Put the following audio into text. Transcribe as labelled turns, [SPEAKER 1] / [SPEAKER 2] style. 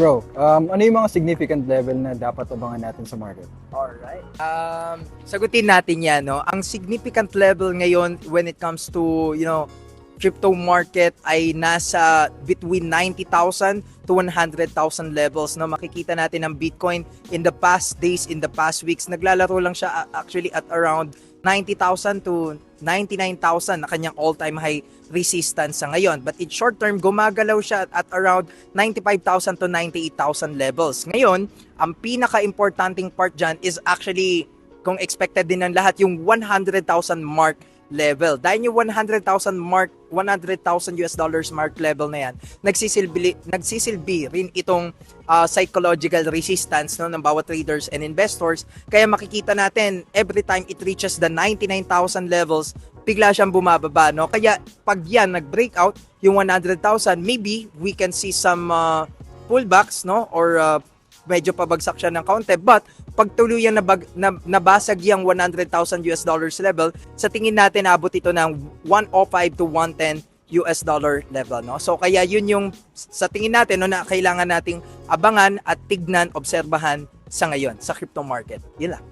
[SPEAKER 1] Bro, um, ano yung mga significant level na dapat abangan natin sa market?
[SPEAKER 2] Alright. Um, sagutin natin yan, no? Ang significant level ngayon when it comes to, you know, crypto market ay nasa between 90,000 to 100,000 levels no makikita natin ang Bitcoin in the past days in the past weeks naglalaro lang siya actually at around 90,000 to 99,000 na kanyang all-time high resistance sa ngayon. But in short term, gumagalaw siya at around 95,000 to 98,000 levels. Ngayon, ang pinaka-importanting part dyan is actually, kung expected din ng lahat, yung 100,000 mark level. Dahil yung 100,000 mark, 100,000 US dollars mark level na yan, nagsisilbi, nagsisilbi rin itong uh, psychological resistance no, ng bawat traders and investors. Kaya makikita natin, every time it reaches the 99,000 levels, bigla siyang bumababa. No? Kaya pag yan nag-breakout, yung 100,000, maybe we can see some uh, pullbacks no? or uh, medyo pabagsak siya ng kaunti. But pag tuluyang nabag, na, nabasag yung 100,000 US dollars level, sa tingin natin abot ito ng 105 to 110 US dollar level no. So kaya yun yung sa tingin natin no na kailangan nating abangan at tignan, obserbahan sa ngayon sa crypto market. Yun lang.